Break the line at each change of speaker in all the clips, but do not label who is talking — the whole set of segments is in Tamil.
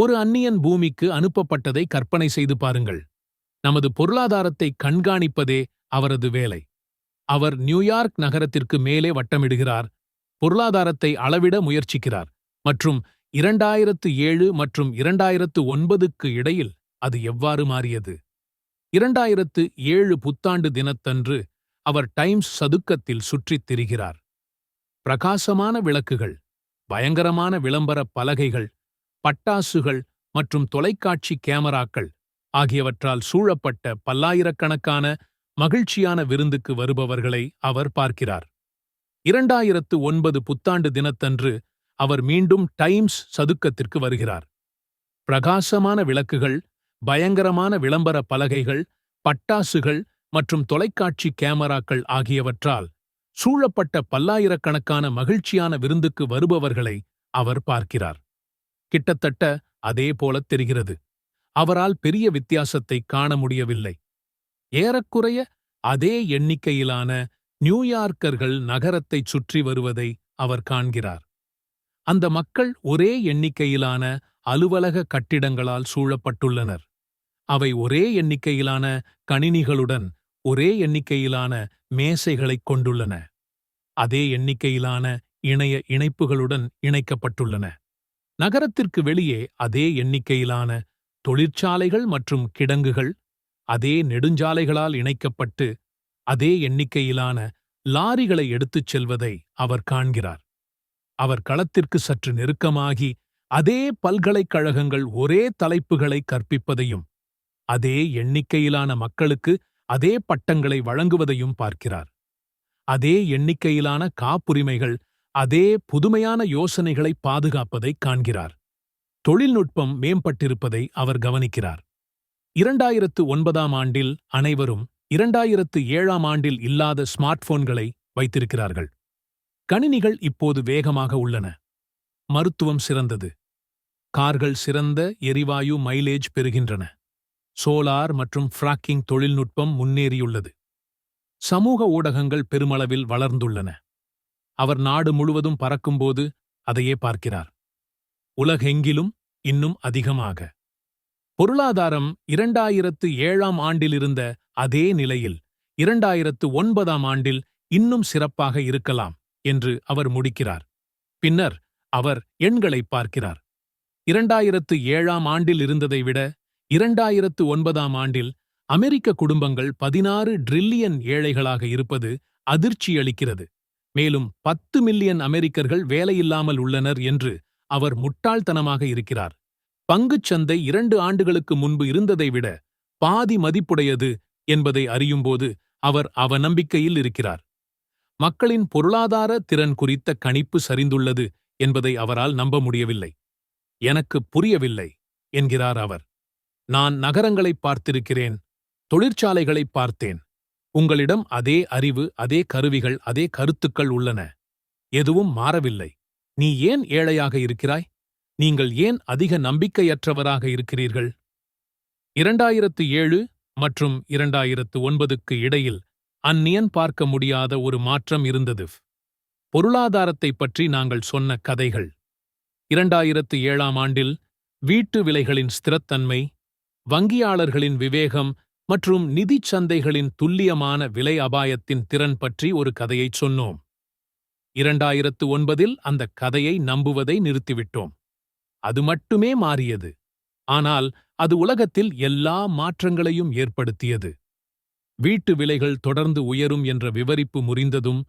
ஒரு அந்நியன் பூமிக்கு அனுப்பப்பட்டதை கற்பனை செய்து பாருங்கள் நமது பொருளாதாரத்தை கண்காணிப்பதே அவரது வேலை அவர் நியூயார்க் நகரத்திற்கு மேலே வட்டமிடுகிறார் பொருளாதாரத்தை அளவிட முயற்சிக்கிறார் மற்றும் இரண்டாயிரத்து ஏழு மற்றும் இரண்டாயிரத்து ஒன்பதுக்கு இடையில் அது எவ்வாறு மாறியது இரண்டாயிரத்து ஏழு புத்தாண்டு தினத்தன்று அவர் டைம்ஸ் சதுக்கத்தில் சுற்றித் திரிகிறார் பிரகாசமான விளக்குகள் பயங்கரமான விளம்பர பலகைகள் பட்டாசுகள் மற்றும் தொலைக்காட்சி கேமராக்கள் ஆகியவற்றால் சூழப்பட்ட பல்லாயிரக்கணக்கான மகிழ்ச்சியான விருந்துக்கு வருபவர்களை அவர் பார்க்கிறார் இரண்டாயிரத்து ஒன்பது புத்தாண்டு தினத்தன்று அவர் மீண்டும் டைம்ஸ் சதுக்கத்திற்கு வருகிறார் பிரகாசமான விளக்குகள் பயங்கரமான விளம்பர பலகைகள் பட்டாசுகள் மற்றும் தொலைக்காட்சி கேமராக்கள் ஆகியவற்றால் சூழப்பட்ட பல்லாயிரக்கணக்கான மகிழ்ச்சியான விருந்துக்கு வருபவர்களை அவர் பார்க்கிறார் கிட்டத்தட்ட அதே போலத் தெரிகிறது அவரால் பெரிய வித்தியாசத்தை காண முடியவில்லை ஏறக்குறைய அதே எண்ணிக்கையிலான நியூயார்க்கர்கள் நகரத்தைச் சுற்றி வருவதை அவர் காண்கிறார் அந்த மக்கள் ஒரே எண்ணிக்கையிலான அலுவலக கட்டிடங்களால் சூழப்பட்டுள்ளனர் அவை ஒரே எண்ணிக்கையிலான கணினிகளுடன் ஒரே எண்ணிக்கையிலான மேசைகளைக் கொண்டுள்ளன அதே எண்ணிக்கையிலான இணைய இணைப்புகளுடன் இணைக்கப்பட்டுள்ளன நகரத்திற்கு வெளியே அதே எண்ணிக்கையிலான தொழிற்சாலைகள் மற்றும் கிடங்குகள் அதே நெடுஞ்சாலைகளால் இணைக்கப்பட்டு அதே எண்ணிக்கையிலான லாரிகளை எடுத்துச் செல்வதை அவர் காண்கிறார் அவர் களத்திற்கு சற்று நெருக்கமாகி அதே பல்கலைக்கழகங்கள் ஒரே தலைப்புகளை கற்பிப்பதையும் அதே எண்ணிக்கையிலான மக்களுக்கு அதே பட்டங்களை வழங்குவதையும் பார்க்கிறார் அதே எண்ணிக்கையிலான காப்புரிமைகள் அதே புதுமையான யோசனைகளை பாதுகாப்பதை காண்கிறார் தொழில்நுட்பம் மேம்பட்டிருப்பதை அவர் கவனிக்கிறார் இரண்டாயிரத்து ஒன்பதாம் ஆண்டில் அனைவரும் இரண்டாயிரத்து ஏழாம் ஆண்டில் இல்லாத ஸ்மார்ட்போன்களை வைத்திருக்கிறார்கள் கணினிகள் இப்போது வேகமாக உள்ளன மருத்துவம் சிறந்தது கார்கள் சிறந்த எரிவாயு மைலேஜ் பெறுகின்றன சோலார் மற்றும் ஃப்ராக்கிங் தொழில்நுட்பம் முன்னேறியுள்ளது சமூக ஊடகங்கள் பெருமளவில் வளர்ந்துள்ளன அவர் நாடு முழுவதும் பறக்கும்போது அதையே பார்க்கிறார் உலகெங்கிலும் இன்னும் அதிகமாக பொருளாதாரம் இரண்டாயிரத்து ஏழாம் ஆண்டிலிருந்த அதே நிலையில் இரண்டாயிரத்து ஒன்பதாம் ஆண்டில் இன்னும் சிறப்பாக இருக்கலாம் என்று அவர் முடிக்கிறார் பின்னர் அவர் எண்களை பார்க்கிறார் இரண்டாயிரத்து ஏழாம் ஆண்டில் இருந்ததை விட இரண்டாயிரத்து ஒன்பதாம் ஆண்டில் அமெரிக்க குடும்பங்கள் பதினாறு டிரில்லியன் ஏழைகளாக இருப்பது அதிர்ச்சியளிக்கிறது மேலும் பத்து மில்லியன் அமெரிக்கர்கள் வேலையில்லாமல் உள்ளனர் என்று அவர் முட்டாள்தனமாக இருக்கிறார் பங்குச் சந்தை இரண்டு ஆண்டுகளுக்கு முன்பு இருந்ததை விட பாதி மதிப்புடையது என்பதை அறியும்போது அவர் அவநம்பிக்கையில் இருக்கிறார் மக்களின் பொருளாதார திறன் குறித்த கணிப்பு சரிந்துள்ளது என்பதை அவரால் நம்ப முடியவில்லை எனக்கு புரியவில்லை என்கிறார் அவர் நான் நகரங்களைப் பார்த்திருக்கிறேன் தொழிற்சாலைகளைப் பார்த்தேன் உங்களிடம் அதே அறிவு அதே கருவிகள் அதே கருத்துக்கள் உள்ளன எதுவும் மாறவில்லை நீ ஏன் ஏழையாக இருக்கிறாய் நீங்கள் ஏன் அதிக நம்பிக்கையற்றவராக இருக்கிறீர்கள் இரண்டாயிரத்து ஏழு மற்றும் இரண்டாயிரத்து ஒன்பதுக்கு இடையில் அந்நியன் பார்க்க முடியாத ஒரு மாற்றம் இருந்தது பொருளாதாரத்தை பற்றி நாங்கள் சொன்ன கதைகள் இரண்டாயிரத்து ஏழாம் ஆண்டில் வீட்டு விலைகளின் ஸ்திரத்தன்மை வங்கியாளர்களின் விவேகம் மற்றும் நிதிச் சந்தைகளின் துல்லியமான விலை அபாயத்தின் திறன் பற்றி ஒரு கதையைச் சொன்னோம் இரண்டாயிரத்து ஒன்பதில் அந்த கதையை நம்புவதை நிறுத்திவிட்டோம் அது மட்டுமே மாறியது ஆனால் அது உலகத்தில் எல்லா மாற்றங்களையும் ஏற்படுத்தியது வீட்டு விலைகள் தொடர்ந்து உயரும் என்ற விவரிப்பு முறிந்ததும்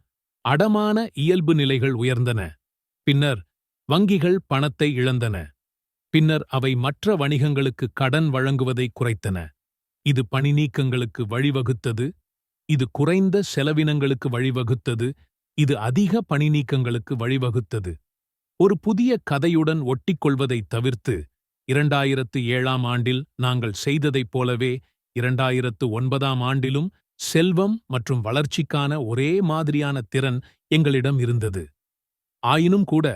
அடமான இயல்பு நிலைகள் உயர்ந்தன பின்னர் வங்கிகள் பணத்தை இழந்தன பின்னர் அவை மற்ற வணிகங்களுக்கு கடன் வழங்குவதை குறைத்தன இது பணி நீக்கங்களுக்கு வழிவகுத்தது இது குறைந்த செலவினங்களுக்கு வழிவகுத்தது இது அதிக பணி நீக்கங்களுக்கு வழிவகுத்தது ஒரு புதிய கதையுடன் ஒட்டிக்கொள்வதைத் தவிர்த்து இரண்டாயிரத்து ஏழாம் ஆண்டில் நாங்கள் செய்ததைப் போலவே இரண்டாயிரத்து ஒன்பதாம் ஆண்டிலும் செல்வம் மற்றும் வளர்ச்சிக்கான ஒரே மாதிரியான திறன் எங்களிடம் இருந்தது ஆயினும் கூட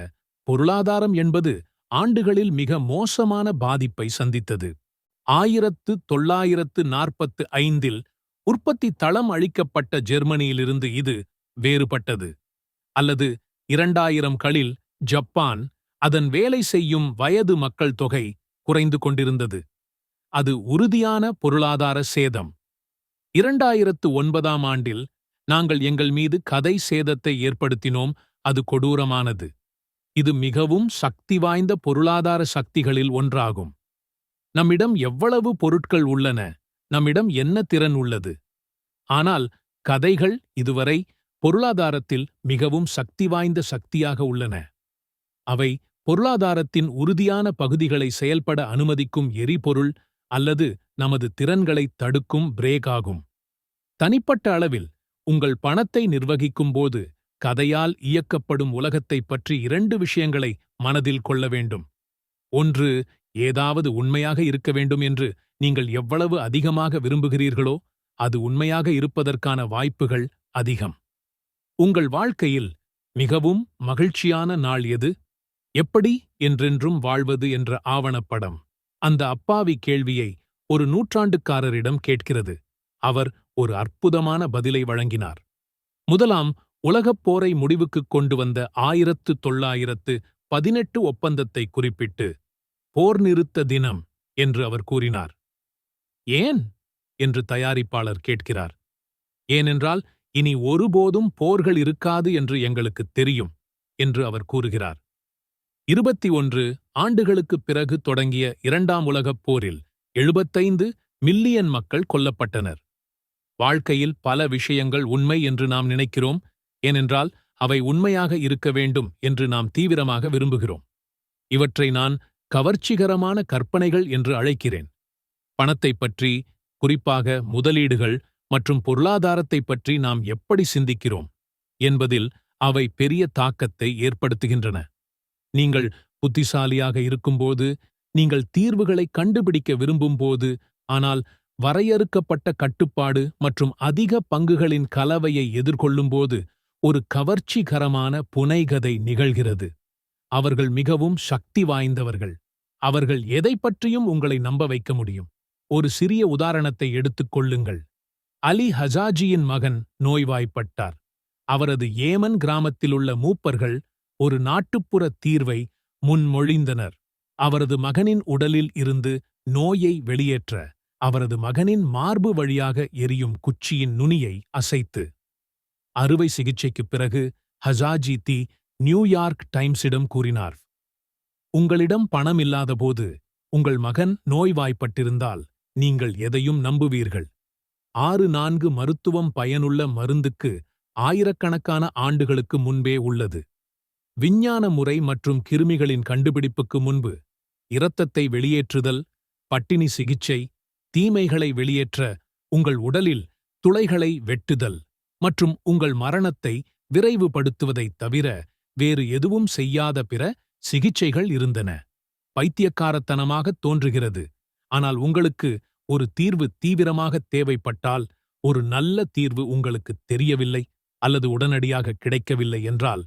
பொருளாதாரம் என்பது ஆண்டுகளில் மிக மோசமான பாதிப்பை சந்தித்தது ஆயிரத்து தொள்ளாயிரத்து நாற்பத்து ஐந்தில் உற்பத்தி தளம் அளிக்கப்பட்ட ஜெர்மனியிலிருந்து இது வேறுபட்டது அல்லது இரண்டாயிரம் களில் ஜப்பான் அதன் வேலை செய்யும் வயது மக்கள் தொகை குறைந்து கொண்டிருந்தது அது உறுதியான பொருளாதார சேதம் இரண்டாயிரத்து ஒன்பதாம் ஆண்டில் நாங்கள் எங்கள் மீது கதை சேதத்தை ஏற்படுத்தினோம் அது கொடூரமானது இது மிகவும் சக்தி வாய்ந்த பொருளாதார சக்திகளில் ஒன்றாகும் நம்மிடம் எவ்வளவு பொருட்கள் உள்ளன நம்மிடம் என்ன திறன் உள்ளது ஆனால் கதைகள் இதுவரை பொருளாதாரத்தில் மிகவும் சக்தி வாய்ந்த சக்தியாக உள்ளன அவை பொருளாதாரத்தின் உறுதியான பகுதிகளை செயல்பட அனுமதிக்கும் எரிபொருள் அல்லது நமது திறன்களை தடுக்கும் பிரேக் ஆகும் தனிப்பட்ட அளவில் உங்கள் பணத்தை நிர்வகிக்கும் போது கதையால் இயக்கப்படும் உலகத்தைப் பற்றி இரண்டு விஷயங்களை மனதில் கொள்ள வேண்டும் ஒன்று ஏதாவது உண்மையாக இருக்க வேண்டும் என்று நீங்கள் எவ்வளவு அதிகமாக விரும்புகிறீர்களோ அது உண்மையாக இருப்பதற்கான வாய்ப்புகள் அதிகம் உங்கள் வாழ்க்கையில் மிகவும் மகிழ்ச்சியான நாள் எது எப்படி என்றென்றும் வாழ்வது என்ற ஆவணப்படம் அந்த அப்பாவி கேள்வியை ஒரு நூற்றாண்டுக்காரரிடம் கேட்கிறது அவர் ஒரு அற்புதமான பதிலை வழங்கினார் முதலாம் உலகப் போரை முடிவுக்குக் கொண்டு வந்த ஆயிரத்து தொள்ளாயிரத்து பதினெட்டு ஒப்பந்தத்தை குறிப்பிட்டு போர் நிறுத்த தினம் என்று அவர் கூறினார் ஏன் என்று தயாரிப்பாளர் கேட்கிறார் ஏனென்றால் இனி ஒருபோதும் போர்கள் இருக்காது என்று எங்களுக்கு தெரியும் என்று அவர் கூறுகிறார் இருபத்தி ஒன்று ஆண்டுகளுக்குப் பிறகு தொடங்கிய இரண்டாம் உலகப் போரில் எழுபத்தைந்து மில்லியன் மக்கள் கொல்லப்பட்டனர் வாழ்க்கையில் பல விஷயங்கள் உண்மை என்று நாம் நினைக்கிறோம் ஏனென்றால் அவை உண்மையாக இருக்க வேண்டும் என்று நாம் தீவிரமாக விரும்புகிறோம் இவற்றை நான் கவர்ச்சிகரமான கற்பனைகள் என்று அழைக்கிறேன் பணத்தைப் பற்றி குறிப்பாக முதலீடுகள் மற்றும் பொருளாதாரத்தை பற்றி நாம் எப்படி சிந்திக்கிறோம் என்பதில் அவை பெரிய தாக்கத்தை ஏற்படுத்துகின்றன நீங்கள் புத்திசாலியாக இருக்கும்போது நீங்கள் தீர்வுகளை கண்டுபிடிக்க விரும்பும்போது ஆனால் வரையறுக்கப்பட்ட கட்டுப்பாடு மற்றும் அதிக பங்குகளின் கலவையை எதிர்கொள்ளும்போது ஒரு கவர்ச்சிகரமான புனைகதை நிகழ்கிறது அவர்கள் மிகவும் சக்தி வாய்ந்தவர்கள் அவர்கள் எதை பற்றியும் உங்களை நம்ப வைக்க முடியும் ஒரு சிறிய உதாரணத்தை எடுத்துக் கொள்ளுங்கள் அலி ஹஜாஜியின் மகன் நோய்வாய்ப்பட்டார் அவரது ஏமன் கிராமத்திலுள்ள மூப்பர்கள் ஒரு நாட்டுப்புற தீர்வை முன்மொழிந்தனர் அவரது மகனின் உடலில் இருந்து நோயை வெளியேற்ற அவரது மகனின் மார்பு வழியாக எரியும் குச்சியின் நுனியை அசைத்து அறுவை சிகிச்சைக்குப் பிறகு ஹஜாஜி தி நியூயார்க் டைம்ஸிடம் கூறினார் உங்களிடம் பணம் இல்லாதபோது உங்கள் மகன் நோய்வாய்ப்பட்டிருந்தால் நீங்கள் எதையும் நம்புவீர்கள் ஆறு நான்கு மருத்துவம் பயனுள்ள மருந்துக்கு ஆயிரக்கணக்கான ஆண்டுகளுக்கு முன்பே உள்ளது விஞ்ஞான முறை மற்றும் கிருமிகளின் கண்டுபிடிப்புக்கு முன்பு இரத்தத்தை வெளியேற்றுதல் பட்டினி சிகிச்சை தீமைகளை வெளியேற்ற உங்கள் உடலில் துளைகளை வெட்டுதல் மற்றும் உங்கள் மரணத்தை விரைவுபடுத்துவதைத் தவிர வேறு எதுவும் செய்யாத பிற சிகிச்சைகள் இருந்தன பைத்தியக்காரத்தனமாக தோன்றுகிறது ஆனால் உங்களுக்கு ஒரு தீர்வு தீவிரமாக தேவைப்பட்டால் ஒரு நல்ல தீர்வு உங்களுக்கு தெரியவில்லை அல்லது உடனடியாக கிடைக்கவில்லை என்றால்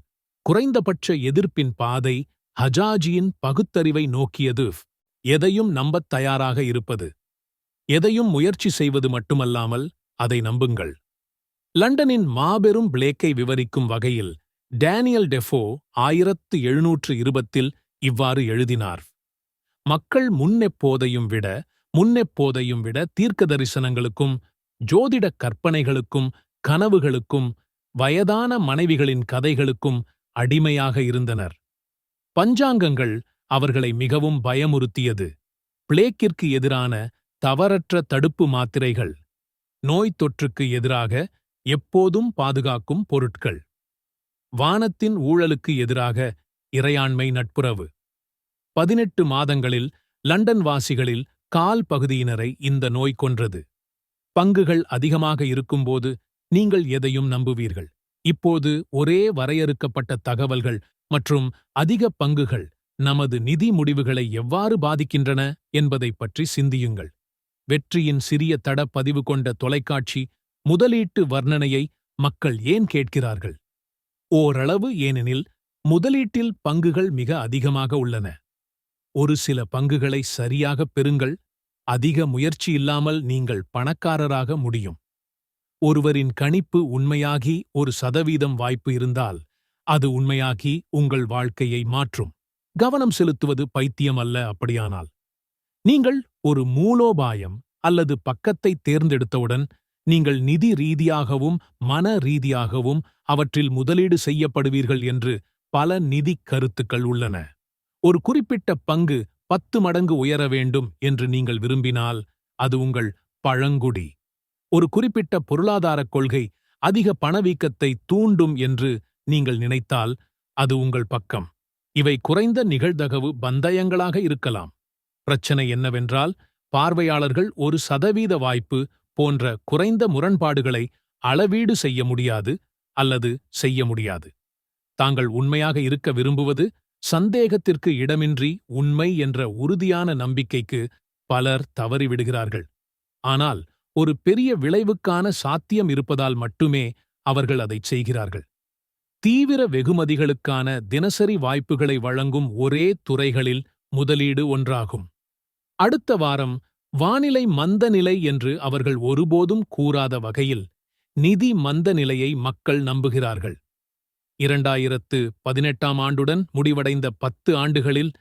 குறைந்தபட்ச எதிர்ப்பின் பாதை ஹஜாஜியின் பகுத்தறிவை நோக்கியது எதையும் நம்பத் தயாராக இருப்பது எதையும் முயற்சி செய்வது மட்டுமல்லாமல் அதை நம்புங்கள் லண்டனின் மாபெரும் பிளேக்கை விவரிக்கும் வகையில் டேனியல் டெஃபோ ஆயிரத்து எழுநூற்று இருபத்தில் இவ்வாறு எழுதினார் மக்கள் முன்னெப்போதையும் விட முன்னெப்போதையும் விட தீர்க்க தரிசனங்களுக்கும் ஜோதிடக் கற்பனைகளுக்கும் கனவுகளுக்கும் வயதான மனைவிகளின் கதைகளுக்கும் அடிமையாக இருந்தனர் பஞ்சாங்கங்கள் அவர்களை மிகவும் பயமுறுத்தியது பிளேக்கிற்கு எதிரான தவறற்ற தடுப்பு மாத்திரைகள் நோய் தொற்றுக்கு எதிராக எப்போதும் பாதுகாக்கும் பொருட்கள் வானத்தின் ஊழலுக்கு எதிராக இறையாண்மை நட்புறவு பதினெட்டு மாதங்களில் லண்டன் வாசிகளில் கால் பகுதியினரை இந்த நோய் கொன்றது பங்குகள் அதிகமாக இருக்கும்போது நீங்கள் எதையும் நம்புவீர்கள் இப்போது ஒரே வரையறுக்கப்பட்ட தகவல்கள் மற்றும் அதிக பங்குகள் நமது நிதி முடிவுகளை எவ்வாறு பாதிக்கின்றன என்பதைப் பற்றி சிந்தியுங்கள் வெற்றியின் சிறிய தட பதிவு கொண்ட தொலைக்காட்சி முதலீட்டு வர்ணனையை மக்கள் ஏன் கேட்கிறார்கள் ஓரளவு ஏனெனில் முதலீட்டில் பங்குகள் மிக அதிகமாக உள்ளன ஒரு சில பங்குகளை சரியாக பெறுங்கள் அதிக முயற்சி இல்லாமல் நீங்கள் பணக்காரராக முடியும் ஒருவரின் கணிப்பு உண்மையாகி ஒரு சதவீதம் வாய்ப்பு இருந்தால் அது உண்மையாகி உங்கள் வாழ்க்கையை மாற்றும் கவனம் செலுத்துவது பைத்தியம் அல்ல அப்படியானால் நீங்கள் ஒரு மூலோபாயம் அல்லது பக்கத்தை தேர்ந்தெடுத்தவுடன் நீங்கள் நிதி ரீதியாகவும் மன ரீதியாகவும் அவற்றில் முதலீடு செய்யப்படுவீர்கள் என்று பல நிதி கருத்துக்கள் உள்ளன ஒரு குறிப்பிட்ட பங்கு பத்து மடங்கு உயர வேண்டும் என்று நீங்கள் விரும்பினால் அது உங்கள் பழங்குடி ஒரு குறிப்பிட்ட பொருளாதாரக் கொள்கை அதிக பணவீக்கத்தை தூண்டும் என்று நீங்கள் நினைத்தால் அது உங்கள் பக்கம் இவை குறைந்த நிகழ்தகவு பந்தயங்களாக இருக்கலாம் பிரச்சனை என்னவென்றால் பார்வையாளர்கள் ஒரு சதவீத வாய்ப்பு போன்ற குறைந்த முரண்பாடுகளை அளவீடு செய்ய முடியாது அல்லது செய்ய முடியாது தாங்கள் உண்மையாக இருக்க விரும்புவது சந்தேகத்திற்கு இடமின்றி உண்மை என்ற உறுதியான நம்பிக்கைக்கு பலர் தவறிவிடுகிறார்கள் ஆனால் ஒரு பெரிய விளைவுக்கான சாத்தியம் இருப்பதால் மட்டுமே அவர்கள் அதை செய்கிறார்கள் தீவிர வெகுமதிகளுக்கான தினசரி வாய்ப்புகளை வழங்கும் ஒரே துறைகளில் முதலீடு ஒன்றாகும் அடுத்த வாரம் வானிலை மந்த நிலை என்று அவர்கள் ஒருபோதும் கூறாத வகையில் நிதி மந்த நிலையை மக்கள் நம்புகிறார்கள் இரண்டாயிரத்து பதினெட்டாம் ஆண்டுடன் முடிவடைந்த பத்து ஆண்டுகளில்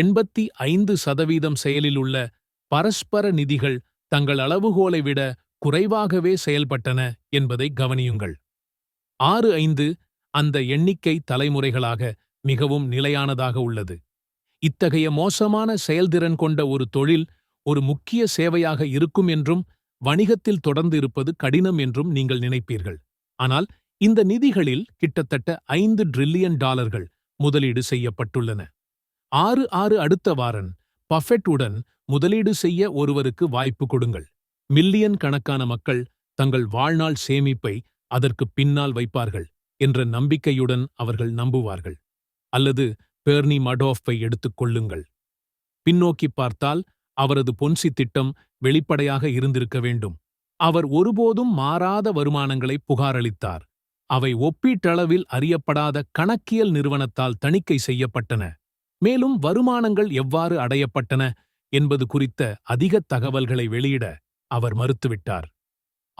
எண்பத்தி ஐந்து சதவீதம் செயலில் உள்ள பரஸ்பர நிதிகள் தங்கள் அளவுகோலை விட குறைவாகவே செயல்பட்டன என்பதை கவனியுங்கள் ஆறு ஐந்து அந்த எண்ணிக்கை தலைமுறைகளாக மிகவும் நிலையானதாக உள்ளது இத்தகைய மோசமான செயல்திறன் கொண்ட ஒரு தொழில் ஒரு முக்கிய சேவையாக இருக்கும் என்றும் வணிகத்தில் தொடர்ந்து இருப்பது கடினம் என்றும் நீங்கள் நினைப்பீர்கள் ஆனால் இந்த நிதிகளில் கிட்டத்தட்ட ஐந்து டிரில்லியன் டாலர்கள் முதலீடு செய்யப்பட்டுள்ளன ஆறு ஆறு அடுத்த வாரன் பஃபெட் உடன் முதலீடு செய்ய ஒருவருக்கு வாய்ப்பு கொடுங்கள் மில்லியன் கணக்கான மக்கள் தங்கள் வாழ்நாள் சேமிப்பை அதற்கு பின்னால் வைப்பார்கள் என்ற நம்பிக்கையுடன் அவர்கள் நம்புவார்கள் அல்லது பேர்னி மடோஃபை எடுத்துக் கொள்ளுங்கள் பின்னோக்கி பார்த்தால் அவரது பொன்சி திட்டம் வெளிப்படையாக இருந்திருக்க வேண்டும் அவர் ஒருபோதும் மாறாத வருமானங்களை புகாரளித்தார் அவை ஒப்பீட்டளவில் அறியப்படாத கணக்கியல் நிறுவனத்தால் தணிக்கை செய்யப்பட்டன மேலும் வருமானங்கள் எவ்வாறு அடையப்பட்டன என்பது குறித்த அதிக தகவல்களை வெளியிட அவர் மறுத்துவிட்டார்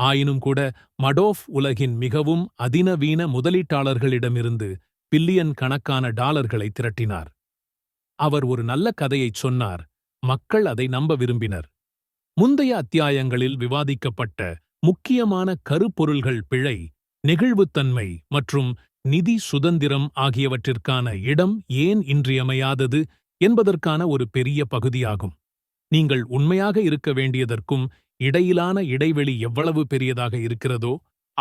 ஆயினும் கூட மடோஃப் உலகின் மிகவும் அதிநவீன முதலீட்டாளர்களிடமிருந்து பில்லியன் கணக்கான டாலர்களை திரட்டினார் அவர் ஒரு நல்ல கதையைச் சொன்னார் மக்கள் அதை நம்ப விரும்பினர் முந்தைய அத்தியாயங்களில் விவாதிக்கப்பட்ட முக்கியமான கருப்பொருள்கள் பிழை நெகிழ்வுத்தன்மை மற்றும் நிதி சுதந்திரம் ஆகியவற்றிற்கான இடம் ஏன் இன்றியமையாதது என்பதற்கான ஒரு பெரிய பகுதியாகும் நீங்கள் உண்மையாக இருக்க வேண்டியதற்கும் இடையிலான இடைவெளி எவ்வளவு பெரியதாக இருக்கிறதோ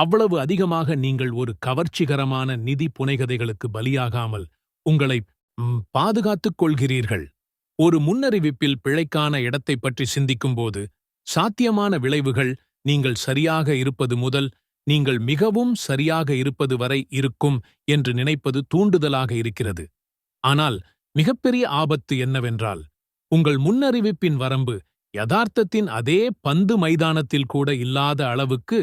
அவ்வளவு அதிகமாக நீங்கள் ஒரு கவர்ச்சிகரமான நிதி புனைகதைகளுக்கு பலியாகாமல் உங்களை பாதுகாத்துக் கொள்கிறீர்கள் ஒரு முன்னறிவிப்பில் பிழைக்கான இடத்தை பற்றி சிந்திக்கும்போது சாத்தியமான விளைவுகள் நீங்கள் சரியாக இருப்பது முதல் நீங்கள் மிகவும் சரியாக இருப்பது வரை இருக்கும் என்று நினைப்பது தூண்டுதலாக இருக்கிறது ஆனால் மிகப்பெரிய ஆபத்து என்னவென்றால் உங்கள் முன்னறிவிப்பின் வரம்பு யதார்த்தத்தின் அதே பந்து மைதானத்தில் கூட இல்லாத அளவுக்கு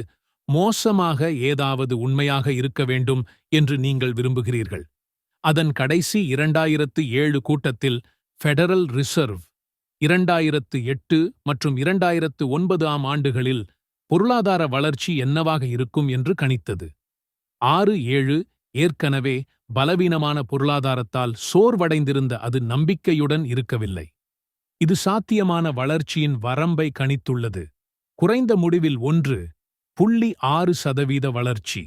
மோசமாக ஏதாவது உண்மையாக இருக்க வேண்டும் என்று நீங்கள் விரும்புகிறீர்கள் அதன் கடைசி இரண்டாயிரத்து ஏழு கூட்டத்தில் ஃபெடரல் ரிசர்வ் இரண்டாயிரத்து எட்டு மற்றும் இரண்டாயிரத்து ஒன்பது ஆம் ஆண்டுகளில் பொருளாதார வளர்ச்சி என்னவாக இருக்கும் என்று கணித்தது ஆறு ஏழு ஏற்கனவே பலவீனமான பொருளாதாரத்தால் சோர்வடைந்திருந்த அது நம்பிக்கையுடன் இருக்கவில்லை இது சாத்தியமான வளர்ச்சியின் வரம்பை கணித்துள்ளது குறைந்த முடிவில் ஒன்று புள்ளி ஆறு சதவீத வளர்ச்சி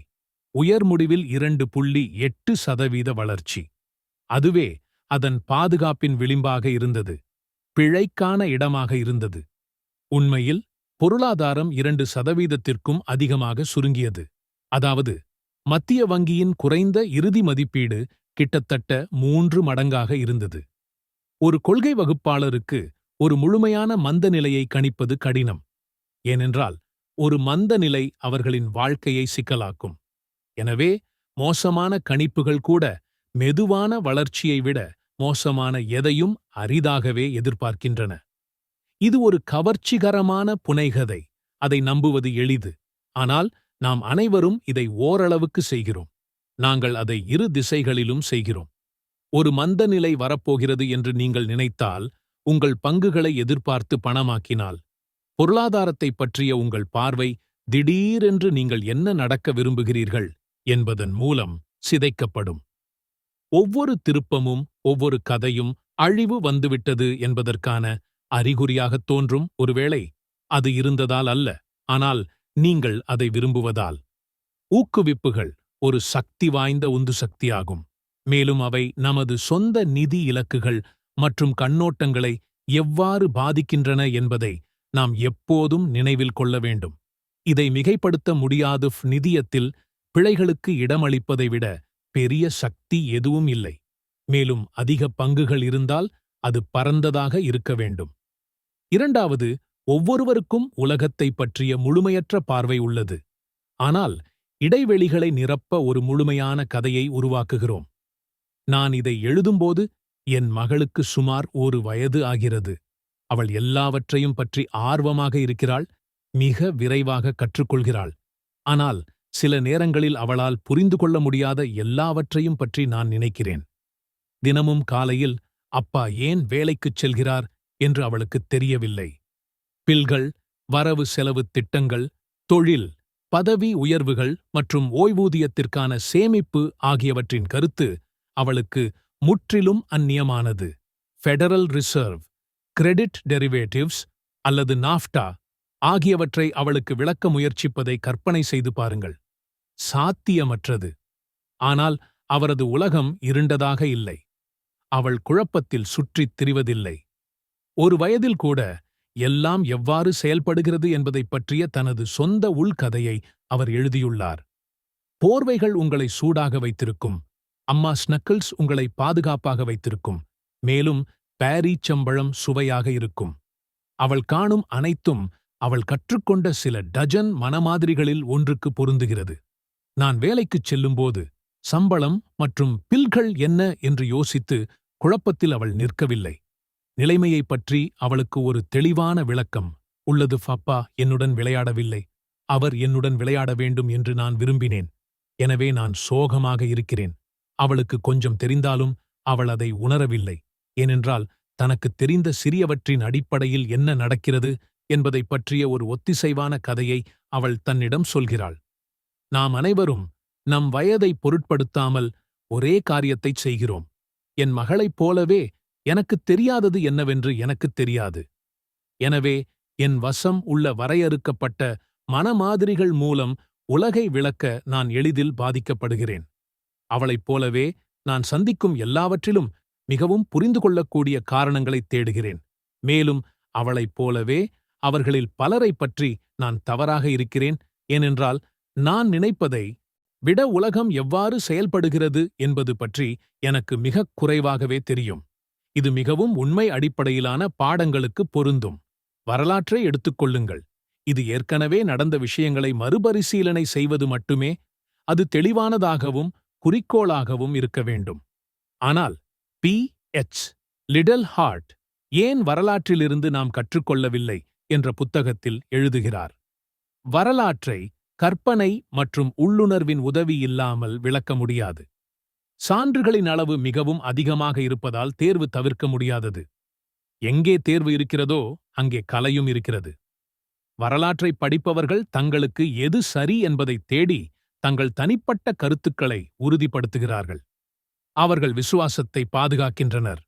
உயர் முடிவில் இரண்டு புள்ளி எட்டு சதவீத வளர்ச்சி அதுவே அதன் பாதுகாப்பின் விளிம்பாக இருந்தது பிழைக்கான இடமாக இருந்தது உண்மையில் பொருளாதாரம் இரண்டு சதவீதத்திற்கும் அதிகமாக சுருங்கியது அதாவது மத்திய வங்கியின் குறைந்த இறுதி மதிப்பீடு கிட்டத்தட்ட மூன்று மடங்காக இருந்தது ஒரு கொள்கை வகுப்பாளருக்கு ஒரு முழுமையான மந்த நிலையை கணிப்பது கடினம் ஏனென்றால் ஒரு மந்த நிலை அவர்களின் வாழ்க்கையை சிக்கலாக்கும் எனவே மோசமான கணிப்புகள் கூட மெதுவான வளர்ச்சியை விட மோசமான எதையும் அரிதாகவே எதிர்பார்க்கின்றன இது ஒரு கவர்ச்சிகரமான புனைகதை அதை நம்புவது எளிது ஆனால் நாம் அனைவரும் இதை ஓரளவுக்கு செய்கிறோம் நாங்கள் அதை இரு திசைகளிலும் செய்கிறோம் ஒரு மந்தநிலை வரப்போகிறது என்று நீங்கள் நினைத்தால் உங்கள் பங்குகளை எதிர்பார்த்து பணமாக்கினால் பொருளாதாரத்தை பற்றிய உங்கள் பார்வை திடீரென்று நீங்கள் என்ன நடக்க விரும்புகிறீர்கள் என்பதன் மூலம் சிதைக்கப்படும் ஒவ்வொரு திருப்பமும் ஒவ்வொரு கதையும் அழிவு வந்துவிட்டது என்பதற்கான அறிகுறியாகத் தோன்றும் ஒருவேளை அது இருந்ததால் அல்ல ஆனால் நீங்கள் அதை விரும்புவதால் ஊக்குவிப்புகள் ஒரு சக்தி வாய்ந்த உந்து சக்தியாகும் மேலும் அவை நமது சொந்த நிதி இலக்குகள் மற்றும் கண்ணோட்டங்களை எவ்வாறு பாதிக்கின்றன என்பதை நாம் எப்போதும் நினைவில் கொள்ள வேண்டும் இதை மிகைப்படுத்த முடியாது நிதியத்தில் பிழைகளுக்கு இடமளிப்பதை விட பெரிய சக்தி எதுவும் இல்லை மேலும் அதிக பங்குகள் இருந்தால் அது பரந்ததாக இருக்க வேண்டும் இரண்டாவது ஒவ்வொருவருக்கும் உலகத்தை பற்றிய முழுமையற்ற பார்வை உள்ளது ஆனால் இடைவெளிகளை நிரப்ப ஒரு முழுமையான கதையை உருவாக்குகிறோம் நான் இதை எழுதும்போது என் மகளுக்கு சுமார் ஒரு வயது ஆகிறது அவள் எல்லாவற்றையும் பற்றி ஆர்வமாக இருக்கிறாள் மிக விரைவாக கற்றுக்கொள்கிறாள் ஆனால் சில நேரங்களில் அவளால் புரிந்து கொள்ள முடியாத எல்லாவற்றையும் பற்றி நான் நினைக்கிறேன் தினமும் காலையில் அப்பா ஏன் வேலைக்குச் செல்கிறார் என்று அவளுக்குத் தெரியவில்லை பில்கள் வரவு செலவு திட்டங்கள் தொழில் பதவி உயர்வுகள் மற்றும் ஓய்வூதியத்திற்கான சேமிப்பு ஆகியவற்றின் கருத்து அவளுக்கு முற்றிலும் அந்நியமானது ஃபெடரல் ரிசர்வ் கிரெடிட் டெரிவேட்டிவ்ஸ் அல்லது நாஃப்டா ஆகியவற்றை அவளுக்கு விளக்க முயற்சிப்பதை கற்பனை செய்து பாருங்கள் சாத்தியமற்றது ஆனால் அவரது உலகம் இருண்டதாக இல்லை அவள் குழப்பத்தில் சுற்றித் திரிவதில்லை ஒரு வயதில் கூட எல்லாம் எவ்வாறு செயல்படுகிறது என்பதைப் பற்றிய தனது சொந்த உள்கதையை அவர் எழுதியுள்ளார் போர்வைகள் உங்களை சூடாக வைத்திருக்கும் அம்மா ஸ்னக்கிள்ஸ் உங்களை பாதுகாப்பாக வைத்திருக்கும் மேலும் பேரீச்சம்பழம் சுவையாக இருக்கும் அவள் காணும் அனைத்தும் அவள் கற்றுக்கொண்ட சில டஜன் மனமாதிரிகளில் ஒன்றுக்கு பொருந்துகிறது நான் வேலைக்குச் செல்லும்போது சம்பளம் மற்றும் பில்கள் என்ன என்று யோசித்து குழப்பத்தில் அவள் நிற்கவில்லை நிலைமையைப் பற்றி அவளுக்கு ஒரு தெளிவான விளக்கம் உள்ளது ஃபப்பா என்னுடன் விளையாடவில்லை அவர் என்னுடன் விளையாட வேண்டும் என்று நான் விரும்பினேன் எனவே நான் சோகமாக இருக்கிறேன் அவளுக்கு கொஞ்சம் தெரிந்தாலும் அவள் அதை உணரவில்லை ஏனென்றால் தனக்கு தெரிந்த சிறியவற்றின் அடிப்படையில் என்ன நடக்கிறது என்பதைப் பற்றிய ஒரு ஒத்திசைவான கதையை அவள் தன்னிடம் சொல்கிறாள் நாம் அனைவரும் நம் வயதை பொருட்படுத்தாமல் ஒரே காரியத்தைச் செய்கிறோம் என் மகளைப் போலவே எனக்குத் தெரியாதது என்னவென்று எனக்குத் தெரியாது எனவே என் வசம் உள்ள வரையறுக்கப்பட்ட மனமாதிரிகள் மூலம் உலகை விளக்க நான் எளிதில் பாதிக்கப்படுகிறேன் அவளைப் போலவே நான் சந்திக்கும் எல்லாவற்றிலும் மிகவும் புரிந்து கொள்ளக்கூடிய காரணங்களைத் தேடுகிறேன் மேலும் அவளைப் போலவே அவர்களில் பலரை பற்றி நான் தவறாக இருக்கிறேன் ஏனென்றால் நான் நினைப்பதை விட உலகம் எவ்வாறு செயல்படுகிறது என்பது பற்றி எனக்கு மிகக் குறைவாகவே தெரியும் இது மிகவும் உண்மை அடிப்படையிலான பாடங்களுக்கு பொருந்தும் வரலாற்றை எடுத்துக்கொள்ளுங்கள் இது ஏற்கனவே நடந்த விஷயங்களை மறுபரிசீலனை செய்வது மட்டுமே அது தெளிவானதாகவும் குறிக்கோளாகவும் இருக்க வேண்டும் ஆனால் பி எச் லிடல் ஹார்ட் ஏன் வரலாற்றிலிருந்து நாம் கற்றுக்கொள்ளவில்லை என்ற புத்தகத்தில் எழுதுகிறார் வரலாற்றை கற்பனை மற்றும் உள்ளுணர்வின் உதவி இல்லாமல் விளக்க முடியாது சான்றுகளின் அளவு மிகவும் அதிகமாக இருப்பதால் தேர்வு தவிர்க்க முடியாதது எங்கே தேர்வு இருக்கிறதோ அங்கே கலையும் இருக்கிறது வரலாற்றை படிப்பவர்கள் தங்களுக்கு எது சரி என்பதை தேடி தங்கள் தனிப்பட்ட கருத்துக்களை உறுதிப்படுத்துகிறார்கள் அவர்கள் விசுவாசத்தை பாதுகாக்கின்றனர்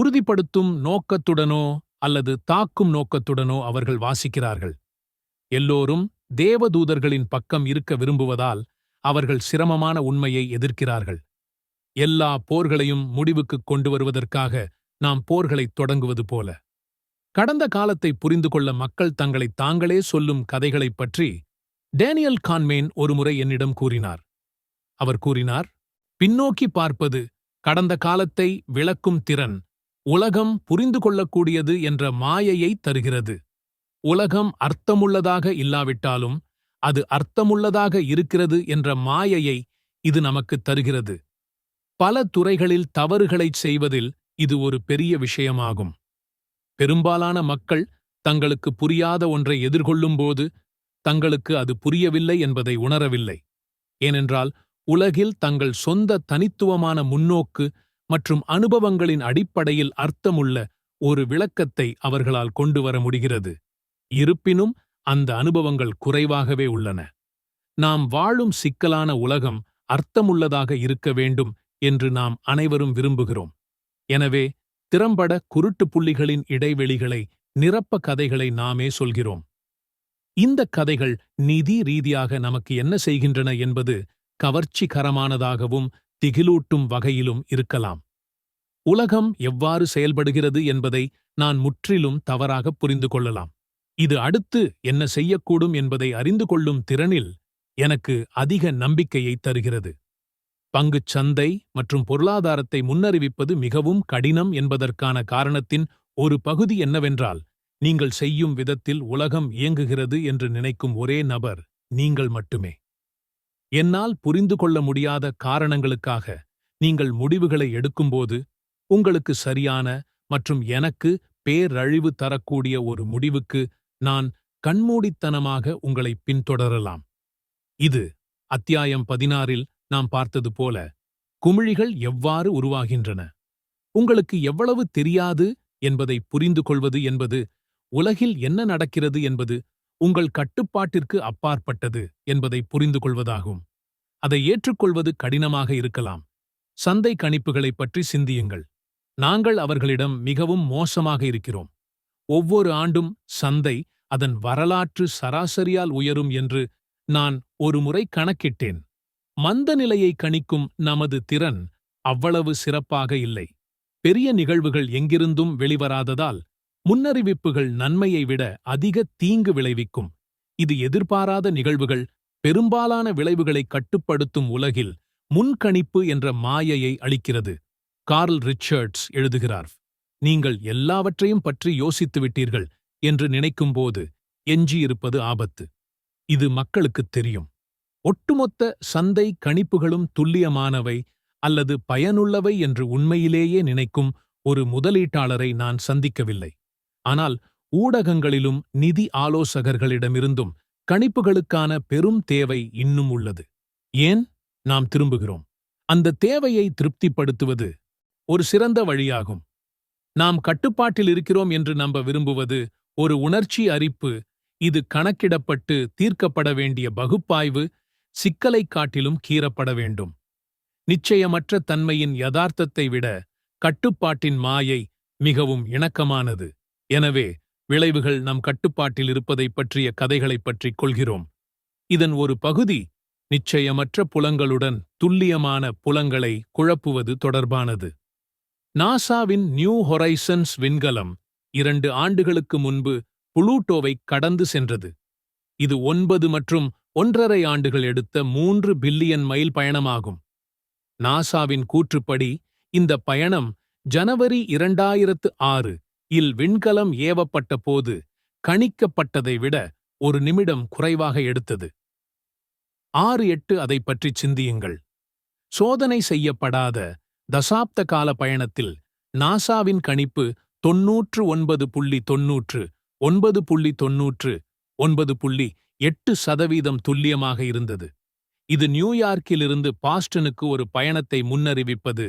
உறுதிப்படுத்தும் நோக்கத்துடனோ அல்லது தாக்கும் நோக்கத்துடனோ அவர்கள் வாசிக்கிறார்கள் எல்லோரும் தேவதூதர்களின் பக்கம் இருக்க விரும்புவதால் அவர்கள் சிரமமான உண்மையை எதிர்க்கிறார்கள் எல்லா போர்களையும் முடிவுக்குக் கொண்டு வருவதற்காக நாம் போர்களைத் தொடங்குவது போல கடந்த காலத்தை புரிந்து கொள்ள மக்கள் தங்களை தாங்களே சொல்லும் கதைகளைப் பற்றி டேனியல் கான்மேன் ஒருமுறை என்னிடம் கூறினார் அவர் கூறினார் பின்னோக்கி பார்ப்பது கடந்த காலத்தை விளக்கும் திறன் உலகம் புரிந்து கொள்ளக்கூடியது என்ற மாயையை தருகிறது உலகம் அர்த்தமுள்ளதாக இல்லாவிட்டாலும் அது அர்த்தமுள்ளதாக இருக்கிறது என்ற மாயையை இது நமக்கு தருகிறது பல துறைகளில் தவறுகளைச் செய்வதில் இது ஒரு பெரிய விஷயமாகும் பெரும்பாலான மக்கள் தங்களுக்கு புரியாத ஒன்றை எதிர்கொள்ளும்போது தங்களுக்கு அது புரியவில்லை என்பதை உணரவில்லை ஏனென்றால் உலகில் தங்கள் சொந்த தனித்துவமான முன்னோக்கு மற்றும் அனுபவங்களின் அடிப்படையில் அர்த்தமுள்ள ஒரு விளக்கத்தை அவர்களால் கொண்டு வர முடிகிறது இருப்பினும் அந்த அனுபவங்கள் குறைவாகவே உள்ளன நாம் வாழும் சிக்கலான உலகம் அர்த்தமுள்ளதாக இருக்க வேண்டும் என்று நாம் அனைவரும் விரும்புகிறோம் எனவே திறம்பட குருட்டு புள்ளிகளின் இடைவெளிகளை நிரப்ப கதைகளை நாமே சொல்கிறோம் இந்த கதைகள் நிதி ரீதியாக நமக்கு என்ன செய்கின்றன என்பது கவர்ச்சிகரமானதாகவும் திகிலூட்டும் வகையிலும் இருக்கலாம் உலகம் எவ்வாறு செயல்படுகிறது என்பதை நான் முற்றிலும் தவறாக புரிந்து கொள்ளலாம் இது அடுத்து என்ன செய்யக்கூடும் என்பதை அறிந்து கொள்ளும் திறனில் எனக்கு அதிக நம்பிக்கையை தருகிறது பங்குச் சந்தை மற்றும் பொருளாதாரத்தை முன்னறிவிப்பது மிகவும் கடினம் என்பதற்கான காரணத்தின் ஒரு பகுதி என்னவென்றால் நீங்கள் செய்யும் விதத்தில் உலகம் இயங்குகிறது என்று நினைக்கும் ஒரே நபர் நீங்கள் மட்டுமே என்னால் புரிந்து கொள்ள முடியாத காரணங்களுக்காக நீங்கள் முடிவுகளை எடுக்கும்போது உங்களுக்கு சரியான மற்றும் எனக்கு பேரழிவு தரக்கூடிய ஒரு முடிவுக்கு நான் கண்மூடித்தனமாக உங்களை பின்தொடரலாம் இது அத்தியாயம் பதினாறில் நாம் பார்த்தது போல குமிழிகள் எவ்வாறு உருவாகின்றன உங்களுக்கு எவ்வளவு தெரியாது என்பதை புரிந்து கொள்வது என்பது உலகில் என்ன நடக்கிறது என்பது உங்கள் கட்டுப்பாட்டிற்கு அப்பாற்பட்டது என்பதை புரிந்து கொள்வதாகும் அதை ஏற்றுக்கொள்வது கடினமாக இருக்கலாம் சந்தை கணிப்புகளைப் பற்றி சிந்தியுங்கள் நாங்கள் அவர்களிடம் மிகவும் மோசமாக இருக்கிறோம் ஒவ்வொரு ஆண்டும் சந்தை அதன் வரலாற்று சராசரியால் உயரும் என்று நான் ஒருமுறை கணக்கிட்டேன் மந்த நிலையை கணிக்கும் நமது திறன் அவ்வளவு சிறப்பாக இல்லை பெரிய நிகழ்வுகள் எங்கிருந்தும் வெளிவராததால் முன்னறிவிப்புகள் நன்மையை விட அதிக தீங்கு விளைவிக்கும் இது எதிர்பாராத நிகழ்வுகள் பெரும்பாலான விளைவுகளை கட்டுப்படுத்தும் உலகில் முன்கணிப்பு என்ற மாயையை அளிக்கிறது கார்ல் ரிச்சர்ட்ஸ் எழுதுகிறார் நீங்கள் எல்லாவற்றையும் பற்றி யோசித்துவிட்டீர்கள் விட்டீர்கள் என்று நினைக்கும்போது எஞ்சியிருப்பது ஆபத்து இது மக்களுக்குத் தெரியும் ஒட்டுமொத்த சந்தை கணிப்புகளும் துல்லியமானவை அல்லது பயனுள்ளவை என்று உண்மையிலேயே நினைக்கும் ஒரு முதலீட்டாளரை நான் சந்திக்கவில்லை ஆனால் ஊடகங்களிலும் நிதி ஆலோசகர்களிடமிருந்தும் கணிப்புகளுக்கான பெரும் தேவை இன்னும் உள்ளது ஏன் நாம் திரும்புகிறோம் அந்த தேவையை திருப்திப்படுத்துவது ஒரு சிறந்த வழியாகும் நாம் கட்டுப்பாட்டில் இருக்கிறோம் என்று நம்ப விரும்புவது ஒரு உணர்ச்சி அறிப்பு இது கணக்கிடப்பட்டு தீர்க்கப்பட வேண்டிய பகுப்பாய்வு சிக்கலைக் காட்டிலும் கீறப்பட வேண்டும் நிச்சயமற்ற தன்மையின் யதார்த்தத்தை விட கட்டுப்பாட்டின் மாயை மிகவும் இணக்கமானது எனவே விளைவுகள் நம் கட்டுப்பாட்டில் இருப்பதை பற்றிய கதைகளைப் பற்றிக் கொள்கிறோம் இதன் ஒரு பகுதி நிச்சயமற்ற புலங்களுடன் துல்லியமான புலங்களை குழப்புவது தொடர்பானது நாசாவின் நியூ ஹொரைசன்ஸ் விண்கலம் இரண்டு ஆண்டுகளுக்கு முன்பு புளூட்டோவை கடந்து சென்றது இது ஒன்பது மற்றும் ஒன்றரை ஆண்டுகள் எடுத்த மூன்று பில்லியன் மைல் பயணமாகும் நாசாவின் கூற்றுப்படி இந்த பயணம் ஜனவரி இரண்டாயிரத்து ஆறு இல் விண்கலம் ஏவப்பட்ட போது கணிக்கப்பட்டதை விட ஒரு நிமிடம் குறைவாக எடுத்தது ஆறு எட்டு அதை பற்றி சிந்தியுங்கள் சோதனை செய்யப்படாத தசாப்த கால பயணத்தில் நாசாவின் கணிப்பு தொன்னூற்று ஒன்பது புள்ளி தொன்னூற்று ஒன்பது புள்ளி தொன்னூற்று ஒன்பது புள்ளி எட்டு சதவீதம் துல்லியமாக இருந்தது இது நியூயார்க்கிலிருந்து பாஸ்டனுக்கு ஒரு பயணத்தை முன்னறிவிப்பது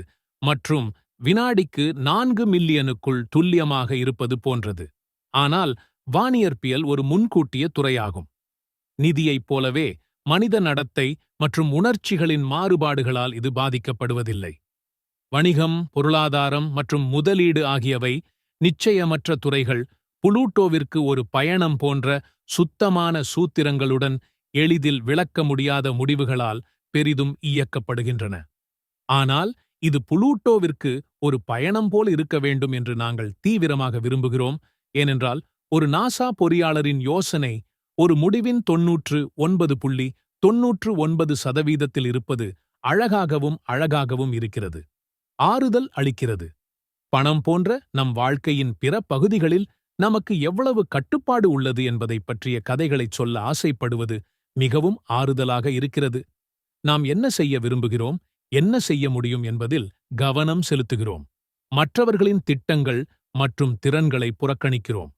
மற்றும் வினாடிக்கு நான்கு மில்லியனுக்குள் துல்லியமாக இருப்பது போன்றது ஆனால் வானியற்பியல் ஒரு முன்கூட்டிய துறையாகும் நிதியைப் போலவே மனித நடத்தை மற்றும் உணர்ச்சிகளின் மாறுபாடுகளால் இது பாதிக்கப்படுவதில்லை வணிகம் பொருளாதாரம் மற்றும் முதலீடு ஆகியவை நிச்சயமற்ற துறைகள் புளூட்டோவிற்கு ஒரு பயணம் போன்ற சுத்தமான சூத்திரங்களுடன் எளிதில் விளக்க முடியாத முடிவுகளால் பெரிதும் இயக்கப்படுகின்றன ஆனால் இது புளூட்டோவிற்கு ஒரு பயணம் போல் இருக்க வேண்டும் என்று நாங்கள் தீவிரமாக விரும்புகிறோம் ஏனென்றால் ஒரு நாசா பொறியாளரின் யோசனை ஒரு முடிவின் தொன்னூற்று ஒன்பது புள்ளி தொன்னூற்று ஒன்பது சதவீதத்தில் இருப்பது அழகாகவும் அழகாகவும் இருக்கிறது ஆறுதல் அளிக்கிறது பணம் போன்ற நம் வாழ்க்கையின் பிற பகுதிகளில் நமக்கு எவ்வளவு கட்டுப்பாடு உள்ளது என்பதை பற்றிய கதைகளைச் சொல்ல ஆசைப்படுவது மிகவும் ஆறுதலாக இருக்கிறது நாம் என்ன செய்ய விரும்புகிறோம் என்ன செய்ய முடியும் என்பதில் கவனம் செலுத்துகிறோம் மற்றவர்களின் திட்டங்கள் மற்றும் திறன்களை புறக்கணிக்கிறோம்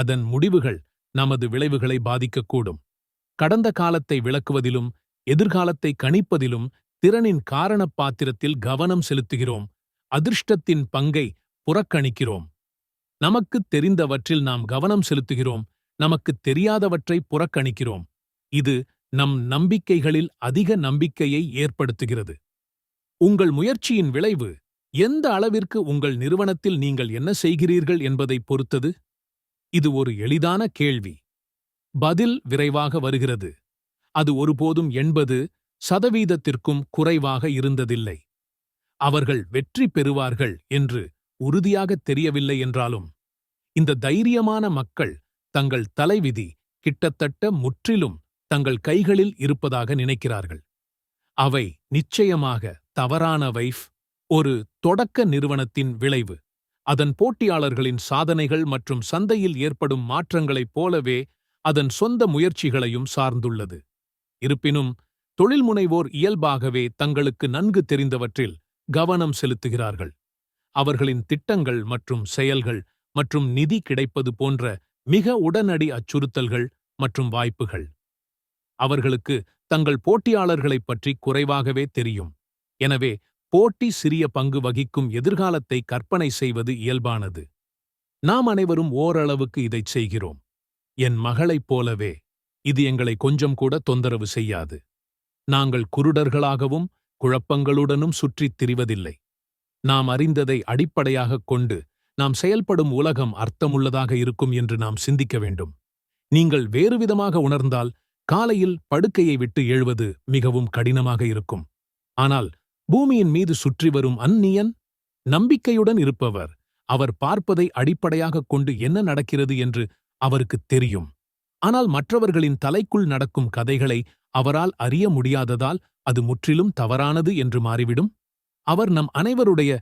அதன் முடிவுகள் நமது விளைவுகளை பாதிக்கக்கூடும் கடந்த காலத்தை விளக்குவதிலும் எதிர்காலத்தை கணிப்பதிலும் திறனின் காரணப் பாத்திரத்தில் கவனம் செலுத்துகிறோம் அதிர்ஷ்டத்தின் பங்கை புறக்கணிக்கிறோம் நமக்குத் தெரிந்தவற்றில் நாம் கவனம் செலுத்துகிறோம் நமக்கு தெரியாதவற்றை புறக்கணிக்கிறோம் இது நம் நம்பிக்கைகளில் அதிக நம்பிக்கையை ஏற்படுத்துகிறது உங்கள் முயற்சியின் விளைவு எந்த அளவிற்கு உங்கள் நிறுவனத்தில் நீங்கள் என்ன செய்கிறீர்கள் என்பதை பொறுத்தது இது ஒரு எளிதான கேள்வி பதில் விரைவாக வருகிறது அது ஒருபோதும் எண்பது சதவீதத்திற்கும் குறைவாக இருந்ததில்லை அவர்கள் வெற்றி பெறுவார்கள் என்று உறுதியாக தெரியவில்லை என்றாலும் இந்த தைரியமான மக்கள் தங்கள் தலைவிதி கிட்டத்தட்ட முற்றிலும் தங்கள் கைகளில் இருப்பதாக நினைக்கிறார்கள் அவை நிச்சயமாக தவறான வைஃப் ஒரு தொடக்க நிறுவனத்தின் விளைவு அதன் போட்டியாளர்களின் சாதனைகள் மற்றும் சந்தையில் ஏற்படும் மாற்றங்களைப் போலவே அதன் சொந்த முயற்சிகளையும் சார்ந்துள்ளது இருப்பினும் தொழில்முனைவோர் இயல்பாகவே தங்களுக்கு நன்கு தெரிந்தவற்றில் கவனம் செலுத்துகிறார்கள் அவர்களின் திட்டங்கள் மற்றும் செயல்கள் மற்றும் நிதி கிடைப்பது போன்ற மிக உடனடி அச்சுறுத்தல்கள் மற்றும் வாய்ப்புகள் அவர்களுக்கு தங்கள் போட்டியாளர்களைப் பற்றி குறைவாகவே தெரியும் எனவே போட்டி சிறிய பங்கு வகிக்கும் எதிர்காலத்தை கற்பனை செய்வது இயல்பானது நாம் அனைவரும் ஓரளவுக்கு இதைச் செய்கிறோம் என் மகளைப் போலவே இது எங்களை கொஞ்சம் கூட தொந்தரவு செய்யாது நாங்கள் குருடர்களாகவும் குழப்பங்களுடனும் சுற்றித் திரிவதில்லை நாம் அறிந்ததை அடிப்படையாகக் கொண்டு நாம் செயல்படும் உலகம் அர்த்தமுள்ளதாக இருக்கும் என்று நாம் சிந்திக்க வேண்டும் நீங்கள் வேறுவிதமாக உணர்ந்தால் காலையில் படுக்கையை விட்டு எழுவது மிகவும் கடினமாக இருக்கும் ஆனால் பூமியின் மீது சுற்றி வரும் அந்நியன் நம்பிக்கையுடன் இருப்பவர் அவர் பார்ப்பதை அடிப்படையாகக் கொண்டு என்ன நடக்கிறது என்று அவருக்குத் தெரியும் ஆனால் மற்றவர்களின் தலைக்குள் நடக்கும் கதைகளை அவரால் அறிய முடியாததால் அது முற்றிலும் தவறானது என்று மாறிவிடும் அவர் நம் அனைவருடைய